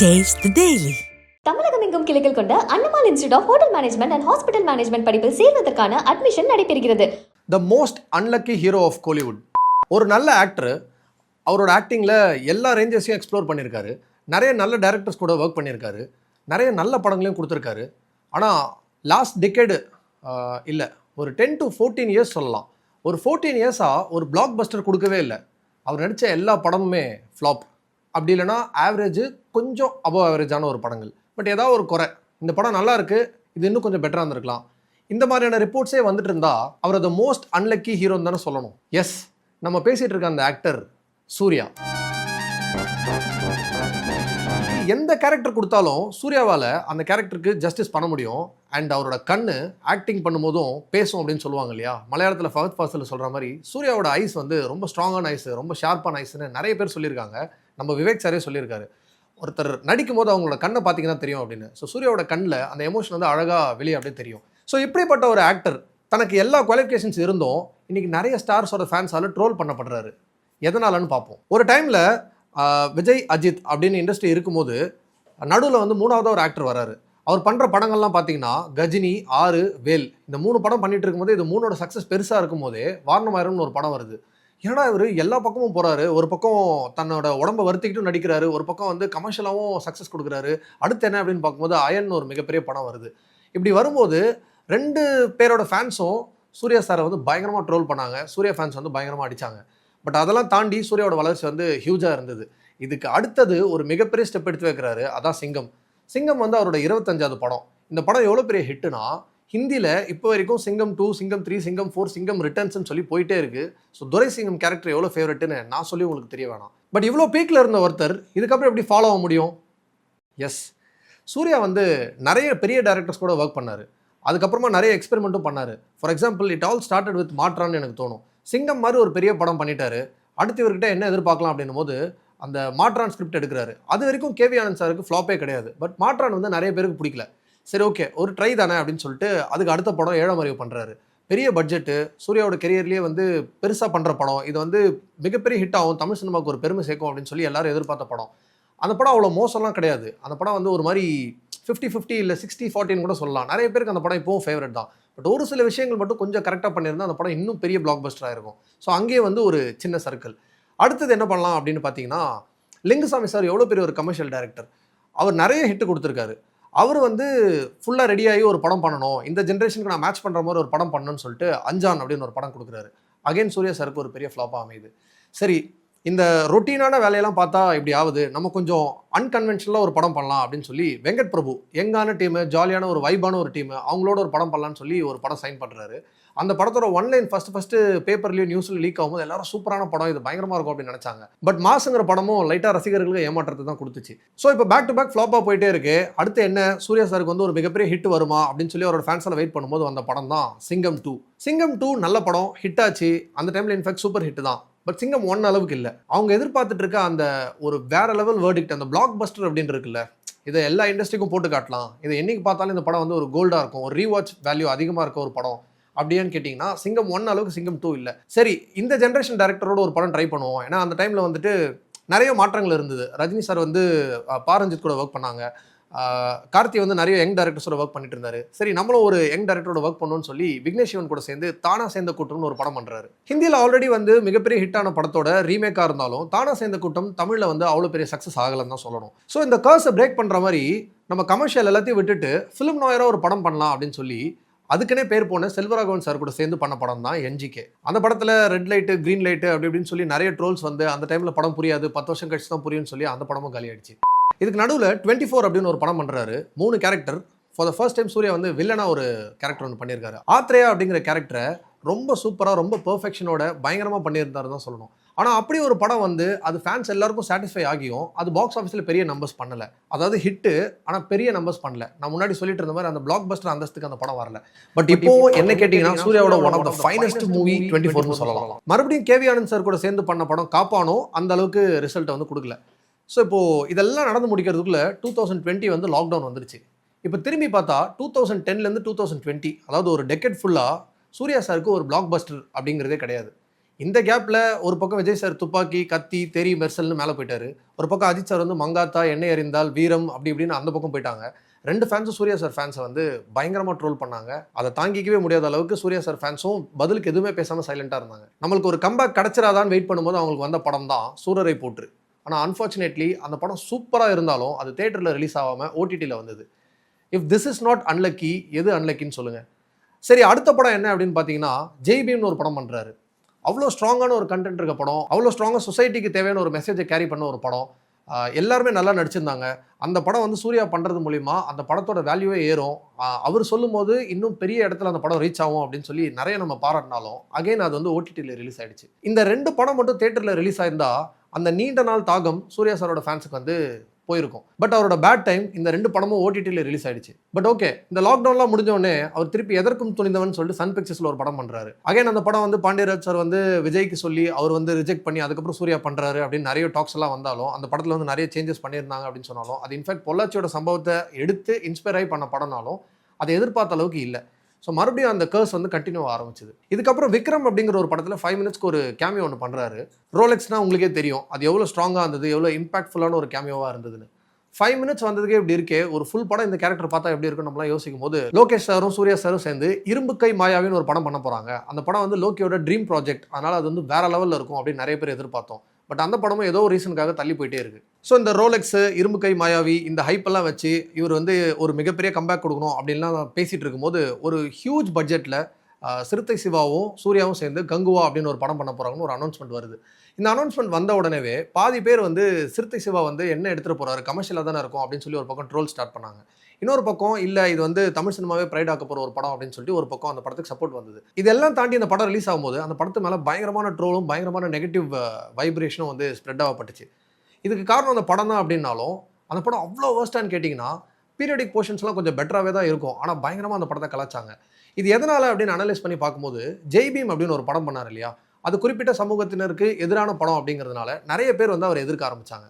The Daily. தமிழகம் எங்கும் கிளைகள் கொண்ட அண்ணமால் institute of hotel management and hospital management படிப்பில் சேர்வதற்கான அட்மிஷன் நடைபெறுகிறது. The most unlucky hero of Kollywood ஒரு நல்ல ஆக்டர் அவரோட ஆக்டிங்கில் எல்லா ரேஞ்சஸையும் எக்ஸ்ப்ளோர் பண்ணியிருக்காரு. நிறைய நல்ல டேரக்டர்ஸ் கூட ஒர்க் பண்ணியிருக்காரு. நிறைய நல்ல படங்களையும் கொடுத்துருக்காரு. ஆனால் லாஸ்ட் டிக்கெடு இல்லை ஒரு டென் டு ஃபோர்டீன் இயர்ஸ் சொல்லலாம். ஒரு ஃபோர்டீன் இயர்ஸாக ஒரு பிளாக் பஸ்டர் கொடுக்கவே இல்லை. அவர் நடித்த எல்லா படமுமே ஃப்ளாப் அப்படி இல்லைன்னா ஆவரேஜ் கொஞ்சம் அபவ் ஆவரேஜான ஒரு படங்கள். பட் ஏதாவது ஒரு குறை. இந்த படம் நல்லா இருக்குது இது இன்னும் கொஞ்சம் பெட்டராக இருந்திருக்கலாம். இந்த மாதிரியான ரிப்போர்ட்ஸே வந்துட்டு இருந்தா அவர் த மோஸ்ட் அன்லக்கி ஹீரோன்னு தானே சொல்லணும். எஸ் நம்ம பேசிட்டு இருக்க அந்த ஆக்டர் சூர்யா. எந்த கேரக்டர் கொடுத்தாலும் சூர்யாவால் அந்த கேரக்டருக்கு ஜஸ்டிஸ் பண்ண முடியும். அண்ட் அவரோட கண்ணு ஆக்டிங் பண்ணும்போதும் பேசும் அப்படின்னு சொல்லுவாங்க இல்லையா? மலையாளத்தில் ஃபகத் ஃபாசில் சொல்கிற மாதிரி சூர்யாவோட ஐஸ் வந்து ரொம்ப ஸ்ட்ராங்கான ஐஸ் ரொம்ப ஷார்ப்பான ஐஸ்னு நிறைய பேர் சொல்லியிருக்காங்க. நம்ம விவேக் சாரே சொல்லியிருக்காரு. ஒருத்தர் நடிக்கும் போது அவங்களோட கண்ணை பார்த்தீங்கன்னா தெரியும் அப்படின்னு. ஸோ சூர்யாவோட கண்ணில் அந்த எமோஷன் வந்து அழகாக வெளியே அப்படியே தெரியும். ஸோ இப்படிப்பட்ட ஒரு ஆக்டர் தனக்கு எல்லா குவாலிஃபிகேஷன்ஸ் இருந்தும் இன்றைக்கி நிறைய ஸ்டார்ஸோட ஃபேன்ஸால் ட்ரோல் பண்ணப்படுறாரு. எதனாலன்னு பார்ப்போம். ஒரு டைமில் விஜய் அஜித் அப்படின்னு இண்டஸ்ட்ரி இருக்கும்போது நடுவில் வந்து மூணாவதாக ஒரு ஆக்டர் வராரு. அவர் பண்ணுற படங்கள்லாம் பார்த்தீங்கன்னா கஜினி ஆறு வேல் இந்த மூணு படம் பண்ணிட்டு இருக்கும்போது இது மூணோட சக்ஸஸ் பெருசாக இருக்கும்போதே வாரணமாயிரம்னு ஒரு படம் வருது. ஏன்னா இவர்? எல்லா பக்கமும் போகிறாரு ஒரு பக்கம் தன்னோட உடம்ப வருத்திக்கிட்டும் நடிக்கிறாரு. ஒரு பக்கம் வந்து கமர்ஷியலாகவும் சக்ஸஸ் கொடுக்குறாரு. அடுத்து என்ன அப்படின்னு பார்க்கும்போது அயன் ஒரு மிகப்பெரிய படம் வருது. இப்படி வரும்போது ரெண்டு பேரோட ஃபேன்ஸும் சூர்யா சாரை வந்து பயங்கரமாக ட்ரோல் பண்ணாங்க. சூர்யா ஃபேன்ஸ் வந்து பயங்கரமாக அடித்தாங்க பட் அதெல்லாம் தாண்டி சூர்யாவோட வளர்ச்சி வந்து ஹியூஜாக இருந்தது. இதுக்கு அடுத்தது ஒரு மிகப்பெரிய ஸ்டெப் எடுத்து வைக்கிறாரு. அதான் சிங்கம். சிங்கம் வந்து அவரோட இருபத்தஞ்சாவது படம். இந்த படம் எவ்வளோ பெரிய ஹிட்டுனா ஹிந்தியில் இப்போ வரைக்கும் சிங்கம் டூ சிங்கம் த்ரீ சிங்கம் ஃபோர் சிங்கம் ரிட்டர்ன்ஸ்னு சொல்லி போயிட்டே இருக்குது ஸோ துரை சிங்கம் கேரக்டர் எவ்வளோ ஃபேவரட்னு நான் சொல்லி உங்களுக்கு தெரிய வேணாம். பட் இவ்வளோ பீக்கில் இருந்த ஒருத்தர் இதுக்கப்புறம் எப்படி ஃபாலோ ஆக முடியும்? எஸ் சூர்யா வந்து நிறைய பெரிய டேரக்டர்ஸ் கூட ஒர்க் பண்ணார். அதுக்கப்புறமா நிறைய எக்ஸ்பெரிமெண்ட்டும் பண்ணார். For example it all started with மாற்றான்னு எனக்கு தோணும். சிங்கம் மாதிரி ஒரு பெரிய படம் பண்ணிட்டாரு. அடுத்து இவர்கிட்ட என்ன எதிர்பார்க்கலாம் அப்படின்னும் போது அந்த மாற்றான் ஸ்கிரிப்ட் எடுக்கிறாரு. அது வரைக்கும் கேவி ஆனந்த் சாருக்கு ஃப்ளாப்பே கிடையாது. பட் மாற்றான் வந்து நிறைய பேருக்கு பிடிக்கல. சரி ஓகே ஒரு ட்ரை தானே அப்படின்னு சொல்லிட்டு அதுக்கு அடுத்த படம் ஏழாம் அறிவு பண்ணுறாரு பெரிய பட்ஜெட்டு சூர்யாவோட கெரியர்லேயே வந்து பெருசாக பண்ணுற படம். இது வந்து மிகப்பெரிய ஹிட் ஆகும் தமிழ் சினிமாவுக்கு ஒரு பெருமை சேர்க்கும் அப்படின்னு சொல்லி எல்லாரும் எதிர்பார்த்த படம். அந்த படம் அவ்வளோ மோசம்லாம் கிடையாது. அந்த படம் வந்து ஒரு மாதிரி ஃபிஃப்டி ஃபிஃப்டி இல்லை சிக்ஸ்டி ஃபார்ட்டின்னு கூட சொல்லலாம். நிறைய பேருக்கு அந்த படம் இப்போவும் ஃபேவரட் தான். பட் ஒரு சில விஷயங்கள் மட்டும் கொஞ்சம் கரெக்டாக பண்ணியிருந்தால் அந்த படம் இன்னும் பெரிய பிளாக் பஸ்டராக இருக்கும். ஸோ அங்கேயே வந்து ஒரு சின்ன சர்க்கிள் அடுத்தது என்ன பண்ணலாம் அப்படின்னு பார்த்தீங்கன்னா லிங்குசாமி சார் எவ்வளோ பெரிய ஒரு கமர்ஷியல் டேரக்டர் அவர் நிறைய ஹிட் கொடுத்துருக்காரு. அவர் வந்து ஃபுல்லாக ரெடியாகி ஒரு படம் பண்ணணும். இந்த ஜென்ரேஷனுக்கு நான் மேட்ச் பண்ணுற மாதிரி ஒரு படம் பண்ணணும்னு சொல்லிட்டு அஞ்சான் அப்படின்னு ஒரு படம் கொடுக்குறாரு. அகைன் சூர்யா சாருக்கு ஒரு பெரிய ஃப்ளாப்பாக அமையுது. சரி இந்த ரொட்டீனான வேலையெல்லாம் பார்த்தா இப்படி ஆகுது. நம்ம கொஞ்சம் அன்கன்வென்ஷனலாக ஒரு படம் பண்ணலாம் அப்படின்னு சொல்லி வெங்கட் பிரபு யங்கான டீமு ஜாலியான ஒரு வைபான ஒரு டீமு அவங்களோட ஒரு படம் பண்ணலான்னு சொல்லி ஒரு படம் சைன் பண்ணுறாரு அந்த படத்தோட ஒன்லைன் ஃபர்ஸ்ட் ஃபஸ்ட்டு பேப்பர்லயும் நியூஸில் லீக் ஆகும்போது எல்லாரும் சூப்பரான படம் இது பயங்கரமாக இருக்கும் அப்படின்னு நினைச்சாங்க. பட் மாசுங்கிற படமும் லைட்டாக ரசிகர்களுக்கு ஏமாற்றத்தை தான் கொடுத்துச்சு. ஸோ இப்போ பேக் டு பேக் ஃப்ளாப்பாக போயிட்டே இருக்கு. அடுத்து என்ன? சூர்யா சாருக்கு வந்து ஒரு மிகப்பெரிய ஹிட் வருமா? அப்படின்னு சொல்லி அவரோட ஃபேன்ஸில் வெயிட் பண்ணும்போது வந்த படம் தான் சிங்கம் டூ சிங்கம் டூ நல்ல படம் ஹிட் ஆச்சு. அந்த டைமில் இன்ஃபேக்ட் சூப்பர் ஹிட் தான். பட் சிங்கம் ஒன் அளவுக்கு இல்லை. அவங்க எதிர்பார்த்துட்டு இருக்க அந்த ஒரு வேற லெவல் வேர்டிக்ட் அந்த பிளாக் பஸ்டர் அப்படின்னு இருக்குல்ல இதை எல்லா இண்டஸ்ட்ரிக்கும் போட்டு காட்டலாம். இதை என்னைக்கு பார்த்தாலும் இந்த படம் வந்து ஒரு கோல்டாக இருக்கும். ஒரு ரீவாட்ச் வேல்யூ அதிகமாக இருக்க ஒரு படம். அப்படியான்னு கேட்டிங்கன்னா சிங்கம் ஒன் அளவுக்கு சிங்கம் டூ இல்லை. சரி இந்த ஜென்ரேஷன் டேரக்டரோட ஒரு படம் ட்ரை பண்ணுவோம். ஏன்னா அந்த டைமில் வந்துட்டு நிறைய மாற்றங்கள் இருந்தது. ரஜினி சார் வந்து பாரஞ்சித் கூட ஒர்க் பண்ணாங்க. கார்த்தி வந்து நிறைய யங் டேரக்டர்ஸோட ஒர்க் பண்ணிட்டு இருந்தாரு. சரி நம்மளும் ஒரு யங் டேரக்டரோட ஒர்க் பண்ணணும்னு சொல்லி விக்னேஷ் சிவன் கூட சேர்ந்து தானா சேர்ந்த கூட்டம்னு ஒரு படம் பண்ணுறாரு ஹிந்தியில் ஆல்ரெடி வந்து மிகப்பெரிய ஹிட்டான படத்தோட ரீமேக்காக இருந்தாலும் தானா சேர்ந்த கூட்டம் தமிழில் வந்து அவ்வளோ பெரிய சக்ஸஸ் ஆகலைன்னு தான் சொல்லணும். ஸோ இந்த கர்ஸை பிரேக் பண்ணுற மாதிரி நம்ம கமர்ஷியல் எல்லாத்தையும் விட்டுட்டு ஃபிலிம் நாயராக ஒரு படம் பண்ணலாம் அப்படின்னு சொல்லி அதுக்குன்னே பேர் போன செல்வராகவன் சார் கூட சேர்ந்து பண்ண படம் தான் என்ஜிகே அந்த படத்தில் ரெட் லைட்டு க்ரீன் லைட்டு அப்படி இப்படின்னு சொல்லி நிறைய ட்ரோல்ஸ் வந்து அந்த டைமில் படம் புரியாது பத்து வருஷம் கழிச்சு தான் புரியும்னு சொல்லி அந்த படமும் காலியாயிடுச்சு இதுக்கு நடுவில் டுவெண்ட்டி ஃபோர் அப்படின்னு ஒரு படம் பண்ணுறாரு மூணு character for the first time Suriya வந்து வில்லனா ஒரு கேரக்டர் ஒன்று பண்ணியிருக்காரு. ஆத்ரேயா அப்படிங்கிற கேரக்டரை ரொம்ப சூப்பராக ரொம்ப பர்ஃபெக்ஷனோட பயங்கரமாக பண்ணியிருந்தாரு தான் சொல்லணும். ஆனால் அப்படி ஒரு படம் வந்து அது ஃபேன்ஸ் எல்லாருக்கும் சாட்டிஸ்ஃபை ஆகியும். அது பாக்ஸ் ஆஃபீஸில் பெரிய நம்பர்ஸ் பண்ணல. அதாவது ஹிட்டு ஆனால் பெரிய நம்பர்ஸ் பண்ணல. நான் முன்னாடி சொல்லிட்டு இருந்த மாதிரி அந்த பிளாக் பஸ்டர் அந்தஸ்துக்கு அந்த படம் வரல. பட் இப்போ என்ன கேட்டிங்கன்னா சூர்யாவோட one of the finest movie twenty ஃபோர்னு சொல்லலாம். மறுபடியும் கேவி ஆனந்த் சார் கூட சேர்ந்து பண்ண படம் காப்பானோ அந்த அளவுக்கு ரிசல்ட்டை வந்து கொடுக்கல. ஸோ இப்போது இதெல்லாம் நடந்து முடிக்கிறதுக்குள்ள டூ தௌசண்ட் டுவெண்ட்டி வந்து லாக்டவுன் வந்துருச்சு. இப்போ திரும்பி பார்த்தா டூ தௌசண்ட் டென்லேருந்து டூ தௌசண்ட் டுவெண்ட்டி அதாவது ஒரு டெக்கெட் ஃபுல்லாக சூர்யா சாருக்கு ஒரு பிளாக் பஸ்டர் அப்படிங்கிறதே கிடையாது. இந்த கேப்பில் ஒரு பக்கம் விஜய் சார் துப்பாக்கி கத்தி தெரி மெர்சல்னு மேலே போயிட்டாரு. ஒரு பக்கம் அஜித் சார் வந்து மங்காத்தா எண்ணெய் எறிந்தால் வீரம் அப்படி இப்படின்னு அந்த பக்கம் போயிட்டாங்க. ரெண்டு ஃபேன்ஸும் சூர்யா சார் ஃபேன்ஸை வந்து பயங்கரமாக ட்ரோல் பண்ணாங்க. அதை தாங்கிக்கவே முடியாத அளவுக்கு சூர்யா சார் ஃபேன்ஸும் பதிலுக்கு எதுவுமே பேசாமல் சைலண்டாக இருந்தாங்க. நம்மளுக்கு ஒரு கம்பேக் கிடச்சிராதான்னு வெயிட் பண்ணும்போது அவங்களுக்கு வந்த படம் தான் சூரரை போற்று. ஆனால் அன்ஃபார்ச்சுனேட்லி அந்த படம் சூப்பராக இருந்தாலும் அது தேட்டரில் ரிலீஸ் ஆகாமல் ஓடிடியில் வந்தது. If this is not unlucky எது அன்லக்கின்னு சொல்லுங்கள் சரி அடுத்த படம் என்ன அப்படின்னு பார்த்தீங்கன்னா ஜெய்பீம்னு ஒரு படம் பண்ணுறாரு அவ்வளோ ஸ்ட்ராங்கான ஒரு கண்டென்ட் இருக்க படம். அவ்வளோ ஸ்ட்ராங்காக சொசைட்டிக்கு தேவையான ஒரு மெசேஜை கேரி பண்ண ஒரு படம். எல்லாருமே நல்லா நடிச்சிருந்தாங்க. அந்த படம் வந்து சூர்யா பண்ணுறது மூலிமா அந்த படத்தோட வேல்யூவே ஏறும். அவர் சொல்லும்போது இன்னும் பெரிய இடத்துல அந்த படம் ரீச் ஆகும் அப்படின்னு சொல்லி நிறைய நம்ம பாராட்டினாலும் அகைன் அது வந்து ஓடிடியில் ரிலீஸ் ஆயிடுச்சு. இந்த ரெண்டு படம் மட்டும் தேட்டரில் ரிலீஸ் ஆயிருந்தா அந்த நீண்ட நாள் தாகம் சூர்யா சாரோட ஃபேன்ஸுக்கு வந்து போயிருக்கும். பட் அவரோட பேட் டைம் இந்த ரெண்டு படமும் ஓடிடியில் ரிலீஸ் ஆயிடுச்சு. பட் ஓகே இந்த லாக்டவுன்லாம் முடிஞ்சோடனே அவர் திருப்பி எதற்கும் துணிந்தவன் சொல்லிட்டு சன் பிக்சர்ஸில் ஒரு படம் பண்ணுறாரு அகைன் அந்த படம் வந்து பாண்டியராஜ் சார் வந்து விஜய்க்கு சொல்லி அவர் வந்து ரிஜெக்ட் பண்ணி அதுக்கப்புறம் சூர்யா பண்ணுறாரு அப்படின்னு நிறைய டாக்ஸ் எல்லாம் வந்தாலும் அந்த படத்தில் வந்து நிறைய சேஞ்சஸ் பண்ணியிருந்தாங்க அப்படின்னு சொன்னாலும் அது இன்ஃபேக்ட் பொள்ளாச்சியோட சம்பவத்தை எடுத்து இன்ஸ்பயர் ஆகி பண்ண படம்னாலும் அதை எதிர்பார்த்த அளவுக்கு இல்லை. ஸோ மறுபடியும் அந்த கர்ஸ் வந்து கண்டினியூ ஆரம்பிச்சது. இதுக்கப்புறம் விக்ரம் அப்படிங்கிற ஒரு படத்தில் ஃபைவ் மினிட்ஸ்க்கு ஒரு கேமியோ ஒன்று பண்ணுறாரு ரோலெக்ஸ்னா உங்களுக்கே தெரியும். அது எவ்வளோ ஸ்ட்ராங்காக இருந்தது எவ்வளோ இம்பாக்ட்ஃபுல்லான ஒரு கேமியோவாக இருந்ததுன்னு. ஃபைவ் மினிட்ஸ் வந்ததுக்கே இப்படி இருக்கே ஒரு ஃபுல் படம் இந்த கேரக்டர் பார்த்தா எப்படி இருக்கும் நம்மளாம் யோசிக்கும் போது லோகேஷ் சாரும் சூர்யா சாரும் சேர்ந்து இரும்பு கை மாயாவின்னு ஒரு படம் பண்ண போகிறாங்க அந்த படம் வந்து லோக்கியோட ட்ரீம் ப்ராஜெக்ட் அதனால் அது வந்து வேற லெவலில் இருக்கும் அப்படின்னு நிறைய பேர் எதிர்பார்த்தோம். பட் அந்த படமும் ஏதோ ஒரு ரீசனுக்காக தள்ளி போயிட்டே இருக்கு. ஸோ இந்த ரோலெக்ஸ் இரும்பு கை மாயாவி இந்த ஹைப்பெல்லாம் வச்சு இவர் வந்து ஒரு மிகப்பெரிய கம்பேக் கொடுக்கணும் அப்படின்லாம் பேசிகிட்டு இருக்கும்போது ஒரு ஹியூஜ் பட்ஜெட்டில் சிறுத்தை சிவாவும் சூர்யாவும் சேர்ந்து கங்குவா அப்படின்னு ஒரு படம் பண்ண போகிறாங்கன்னு ஒரு அனௌன்ஸ்மெண்ட் வருது. இந்த அனௌன்ஸ்மெண்ட் வந்த உடனேவே பாதி பேர் வந்து சிறுத்தை சிவா வந்து என்ன எடுத்துகிட்டு போகிறாரு கமர்ஷியலாக தானே இருக்கும் அப்படின்னு சொல்லி ஒரு பக்கம் ட்ரோல் ஸ்டார்ட் பண்ணாங்க. இன்னொரு பக்கம் இல்லை இது வந்து தமிழ் சினிமாவே ப்ரைட் ஆக்க போகிற ஒரு படம் அப்படின்னு சொல்லிட்டு ஒரு பக்கம் அந்த படத்துக்கு சப்போர்ட் வந்தது. இதெல்லாம் தாண்டி அந்த படம் ரிலீஸ் ஆகும்போது அந்த படத்து மேலே பயங்கரமான ட்ரோலும் பயங்கரமான நெகட்டிவ் வைப்ரேஷனும் வந்து ஸ்ப்ரெட் ஆகப்பட்டுச்சு. இதுக்கு காரணம் அந்த படம் தான் அப்படின்னாலும் அந்த படம் அவ்வளோ வேர்ஸ்டான்னு கேட்டிங்கன்னா பீரியடிக் போர்ஷன்ஸ்லாம் கொஞ்சம் பெட்டராகவே தான் இருக்கும். ஆனால் பயங்கரமாக அந்த படத்தை கலாச்சாங்க. இது எதனால் அப்படின்னு அனலைஸ் பண்ணி பார்க்கும்போது ஜெய்பீம் அப்படின்னு ஒரு படம் பண்ணார் இல்லையா? அது குறிப்பிட்ட சமூகத்தினருக்கு எதிரான படம் அப்படிங்கிறதுனால நிறைய பேர் வந்து அவர் எதிர்க்க ஆரம்பிச்சாங்க.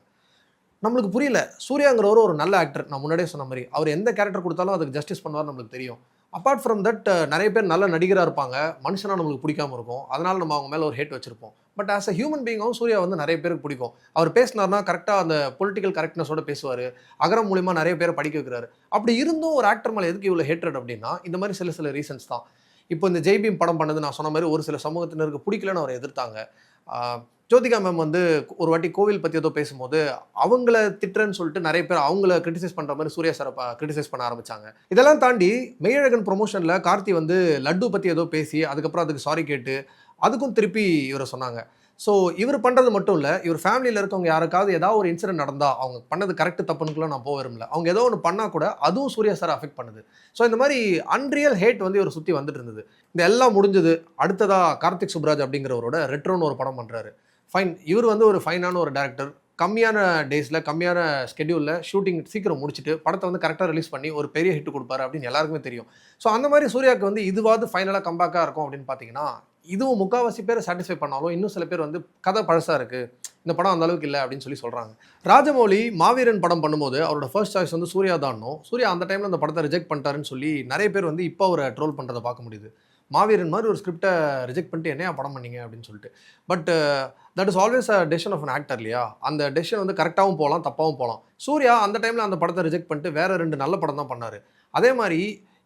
நம்மளுக்கு புரியல. சூர்யாங்கிறவர் ஒரு நல்ல ஆக்டர் நான் முன்னாடியே சொன்ன மாதிரி. அவர் எந்த கேரக்டர் கொடுத்தாலும் அதுக்கு ஜஸ்டிஸ் பண்ணுவார் நம்மளுக்கு தெரியும். அப்பார்ட் ஃப்ரம் தட் நிறைய பேர் நல்ல நடிகராக இருப்பாங்க. மனுஷனாக நம்மளுக்கு பிடிக்காம இருக்கும். அதனால் நம்ம அவங்க மேலே ஒரு ஹேட் வச்சிருப்போம். பட் ஆஸ் அ ஹியூமன் பீங்காகவும் சூர்யா வந்து நிறைய பேருக்கு பிடிக்கும். அவர் பேசினார்னா கரெக்டாக அந்த பொலிட்டிக்கல் கரெக்ட்னஸோட பேசுவார். அகரம் மூலிமா நிறைய பேரை படிக்க வைக்கிறாரு. அப்படி இருந்தும் ஒரு ஆக்டர் மேலே எதுக்கு இவ்வளோ ஹேட்ரட் அப்படின்னா இந்த மாதிரி சில சில ரீசன்ஸ் தான். இப்போ இந்த ஜெய்பீம் படம் பண்ணது நான் சொன்ன மாதிரி ஒரு சில சமூகத்தினருக்கு பிடிக்கலன்னு அவரை எதிர்த்தாங்க. ஜோதிகா மேம் வந்து ஒரு வாட்டி கோவில் பற்றி ஏதோ பேசும்போது அவங்கள திட்டுறேன்னு சொல்லிட்டு நிறைய பேர் அவங்கள கிரிட்டிசைஸ் பண்ணுற மாதிரி சூர்யா சாரை கிரிட்டிசைஸ் பண்ண ஆரம்பிச்சாங்க. இதெல்லாம் தாண்டி மெய்யழகன் ப்ரொமோஷனில் கார்த்தி வந்து லட்டு பற்றி ஏதோ பேசி அதுக்கப்புறம் அதுக்கு சாரி கேட்டு அதுக்கும் திருப்பி இவரை சொன்னாங்க. ஸோ இவர் பண்ணுறது மட்டும் இல்லை இவர் ஃபேமிலியில் இருக்கவங்க யாருக்காவது ஏதாவது ஒரு இன்சிடென்ட் நடந்தால் அவங்க பண்ணது கரெக்ட் தப்புனுக்குலாம் நான் போக விரும்பல. அவங்க ஏதோ ஒன்று பண்ணால் கூட அதுவும் சூர்யா சார் அஃபெக்ட் பண்ணுது. ஸோ இந்த மாதிரி அன்ரியல் ஹேட் வந்து இவர் சுற்றி வந்துட்டு இருந்தது. இந்த எல்லாம் முடிஞ்சது அடுத்ததாக கார்த்திக் சுப்ராஜ் அப்படிங்கிறவரோட ரெட்ரோன்னு ஒரு படம் பண்ணுறாரு ஃபைன் இவர் வந்து ஒரு ஃபைனான ஒரு டேரக்டர் கம்மியான டேஸில் கம்மியான ஸ்கெடியூலில் ஷூட்டிங் சீக்கிரம் முடிச்சுட்டு படத்தை வந்து கரெக்டாக ரிலீஸ் பண்ணி ஒரு பெரிய ஹிட் கொடுப்பாரு அப்படின்னு எல்லாருக்குமே தெரியும். ஸோ அந்த மாதிரி சூர்யாவுக்கு வந்து இதுவாவது ஃபைனலாக கம்பேக்காக இருக்கும் அப்படின்னு பார்த்தீங்கன்னா இதுவும் முக்காவாசி பேர் சாட்டிஸ்ஃபை பண்ணாலும் இன்னும் சில பேர் வந்து கதை பழசாக இருக்குது இந்த படம் அந்த அளவுக்கு இல்லை அப்படின்னு சொல்லி சொல்கிறாங்க ராஜமௌலி மாவீரன் படம் பண்ணும்போது அவரோட ஃபர்ஸ்ட் சாய்ஸ் வந்து சூர்யா தானும் சூர்யா அந்த டைமில் அந்த படத்தை ரிஜெக்ட் பண்ணிட்டாருன்னு சொல்லி நிறைய பேர் வந்து இப்போ அவரை ட்ரோல் பண்ணுறதை பார்க்க முடியுது. மாவீரன் மாதிரி ஒரு ஸ்கிரிப்டை ரிஜெக்ட் பண்ணிட்டு என்னையா படம் பண்ணீங்க? அப்படின்னு சொல்லிட்டு. But that is always a decision of an actor இல்லையா? அந்த டெசிஷன் வந்து கரெக்டாகவும் போகலாம் தப்பாகவும் போகலாம். சூர்யா அந்த டைமில் அந்த படத்தை ரிஜெக்ட் பண்ணிட்டு வேறு ரெண்டு நல்ல படம் தான் பண்ணார். அதே மாதிரி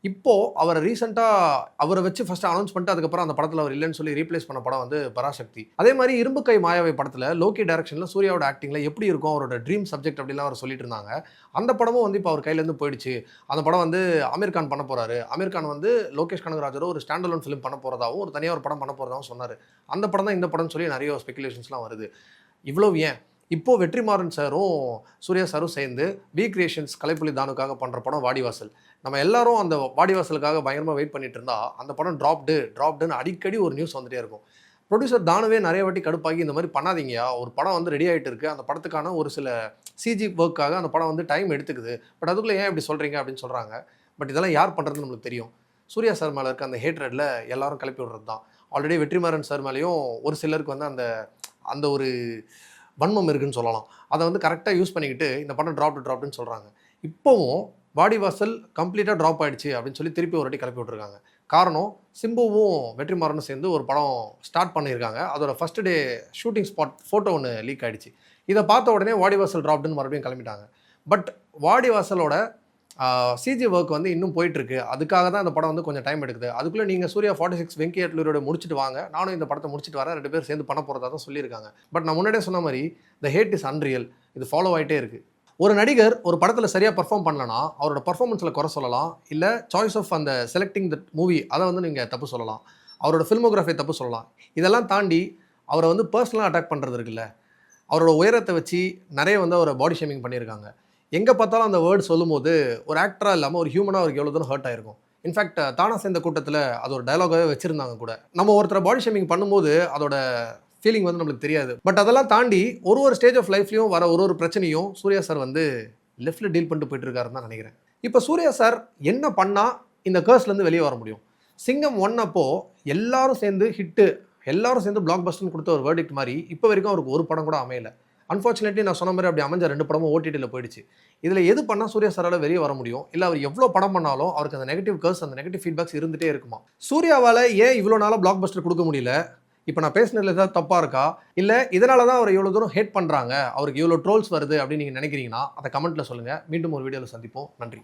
இப்போது அவரை ரீசெண்டாக அவரை வச்சு ஃபஸ்ட்டு அனௌன்ஸ் பண்ணிட்டு அதுக்கப்புறம் அந்த படத்தில் அவர் இல்லைன்னு சொல்லி ரீப்ளேஸ் பண்ண படம் வந்து பராசக்தி. அதே மாதிரி இரும்பு கை மாயாவை படத்தில் லோகி டைரக்ஷனில் சூர்யாவோட ஆக்டிங்கில் எப்படி இருக்கும் அவரோட ட்ரீம் சப்ஜெக்ட் அப்படிலாம் அவர் சொல்லிட்டு இருந்தாங்க. அந்த படமும் வந்து இப்போ அவர் கையிலேருந்து போயிடுச்சு. அந்த படம் வந்து அமீர் கான் பண்ண போறாரு. அமீர் கான் வந்து லோகேஷ் கனகராஜரோ ஒரு ஸ்டாண்டலோன் ஃபிலிம் பண்ண போகிறதாவும் ஒரு தனியாக ஒரு படம் பண்ண போகிறதாவும் சொன்னார். அந்த படம் தான் இந்த படம்னு சொல்லி நிறைய ஸ்பெகுலேஷன்ஸ்லாம் வருது. இவ்வளோ ஏன்? இப்போது வெற்றிமாறன் சாரும் சூர்யா சாரும் சேர்ந்து பி கிரியேஷன்ஸ் கலைப்புலி தானுக்காக பண்ணுற படம் வாடிவாசல். நம்ம எல்லாரும் அந்த வாடிவாசலுக்காக பயங்கரமாக வெயிட் பண்ணிட்டு இருந்தா அந்த படம் ட்ராப்டு ட்ராப்டுன்னு அடிக்கடி ஒரு நியூஸ் வந்துட்டே இருக்கும். ப்ரொடியூசர் தானுவே நிறைய வாட்டி கடுப்பாகி இந்த மாதிரி பண்ணாதீங்கயா ஒரு படம் வந்து ரெடி ஆகிட்டு இருக்குது அந்த படத்துக்கான ஒரு சில சிஜி ஒர்க்காக அந்த படம் வந்து டைம் எடுத்துக்குது. பட் அதுக்குள்ளே ஏன் இப்படி சொல்கிறீங்க அப்படின்னு சொல்கிறாங்க பட் இதெல்லாம் யார் பண்ணுறதுன்னு நம்மளுக்கு தெரியும். சூர்யா சார் மேலே இருக்க அந்த ஹேட்ரடில் எல்லாரும் கிளப்பி விடுறது தான் ஆல்ரெடி வெற்றிமாறன் சார் மேலேயும் ஒரு சிலருக்கு வந்து அந்த அந்த ஒரு வன்மம் இருக்குன்னு சொல்லலாம். அதை வந்து கரெக்டாக யூஸ் பண்ணிக்கிட்டு இந்த படம் ட்ராப் ட்ராப்னு சொல்கிறாங்க இப்போவும் வாடிவாசல் கம்ப்ளீட்டாக ட்ராப் ஆகிடுச்சு அப்படின்னு சொல்லி திருப்பி ஒரு வாட்டி கிளப்பி விட்ருக்காங்க காரணம் சிம்புவும் வெற்றிமாறனும் சேர்ந்து ஒரு படம் ஸ்டார்ட் பண்ணியிருக்காங்க. அதோட first day shooting spot photo ஒன்று லீக் ஆகிடுச்சு இதை பார்த்த உடனே வாடிவாசல் ட்ராப்டுன்னு மறுபடியும் கிளம்பிட்டாங்க. பட் வாடிவாசலோட சிஜி ஒர்க் வந்து இன்னும் போயிட்டுருக்கு. அதுக்காக தான் இந்த படம் வந்து கொஞ்சம் டைம் எடுக்குது. அதுக்குள்ளே நீங்கள் சூர்யா ஃபார்ட்டி சிக்ஸ் வெங்கி அட்லூரோட முடிச்சுட்டு வாங்க. நானும் இந்த படத்தை முடிச்சுட்டு வரேன். ரெண்டு பேரும் சேர்ந்து பண்ண போகிறதா தான் சொல்லியிருக்காங்க. பட் நான் முன்னாடியே சொன்ன மாதிரி த ஹேட் இஸ் அன்ரியல் இது ஃபாலோ ஆகிட்டே இருக்குது ஒரு நடிகர் ஒரு படத்தில் சரியாக பர்ஃபார்ம் பண்ணலனா அவரோட பர்ஃபார்மன்ஸில் குறை சொல்லலாம். இல்லை சாய்ஸ் ஆஃப் அந்த செலக்டிங் தட் மூவி அதை வந்து நீங்கள் தப்பு சொல்லலாம். அவரோட ஃபில்மோகிராஃபியை தப்பு சொல்லலாம். இதெல்லாம் தாண்டி அவரை வந்து பர்சனலாக அட்டாக் பண்ணுறது இருக்குல்ல. அவரோட உயரத்தை வச்சு நிறைய வந்து அவரை பாடி ஷேமிங் பண்ணியிருக்காங்க. எங்கே பார்த்தாலும் அந்த வேர்டு சொல்லும்போது ஒரு ஆக்டராக இல்லாமல் ஒரு ஹியூமனாக அவருக்கு எவ்வளோ தூரம் ஹர்ட் ஆயிருக்கும். இன்ஃபேக்ட் தானா சேர்ந்த கூட்டத்தில் அது ஒரு டயலாகாகவே வச்சுருந்தாங்க கூட. நம்ம ஒருத்தரை பாடி ஷேமிங் பண்ணும்போது அதோட ஃபீலிங் வந்து நம்மளுக்கு தெரியாது. பட் அதெல்லாம் தாண்டி ஒரு ஒரு ஸ்டேஜ் ஆஃப் லைஃப்லையும் வர ஒரு ஒரு பிரச்சனையும் சூர்யா சார் வந்து லெஃப்டில் டீல் பண்ணிட்டு போயிட்டு இருக்காருன்னு தான் நினைக்கிறேன். இப்போ சூர்யா சார் என்ன பண்ணால் இந்த கேர்ஸ்லேருந்து வெளியே வர முடியும்? சிங்கம் ஒன் அப்போ எல்லாரும் சேர்ந்து ஹிட்டு எல்லாரும் சேர்ந்து பிளாக் பஸ்டர்னு கொடுத்த ஒரு வேர்டிக்ட் மாதிரி இப்போ வரைக்கும் அவருக்கு ஒரு படம் கூட அமையலை. அன்ஃபார்ச்சுனேட்லி நான் சொன்ன மாதிரி அப்படி அமைஞ்ச ரெண்டு படமும் ஓடிடியில் போயிடுச்சு. இதில் எது பண்ணால் சூர்யா சாரால் வெளியே வர முடியும்? இல்லை அவர் எவ்வளோ படம் பண்ணாலும் அவருக்கு அந்த நெகட்டிவ் கர்ஸ் அந்த நெகட்டிவ் ஃபீட்பேக்ஸ் இருந்துகிட்டே இருக்குமா? சூர்யாவால் ஏன் இவ்வளோ நாளாக பிளாக் பஸ்டர் கொடுக்க முடியல? இப்போ நான் பேசினதுல ஏதாவது தப்பாக இருக்கா? இல்லை இதனால தான் அவர் இவ்வளோ தூரம் ஹேட் பண்ணுறாங்க அவருக்கு இவ்வளோ ட்ரோல்ஸ் வருது அப்படின்னு நீங்கள் நினைக்கிறீங்கன்னா அதை கமெண்ட்டில் சொல்லுங்கள் மீண்டும் ஒரு வீடியோவில் சந்திப்போம். நன்றி.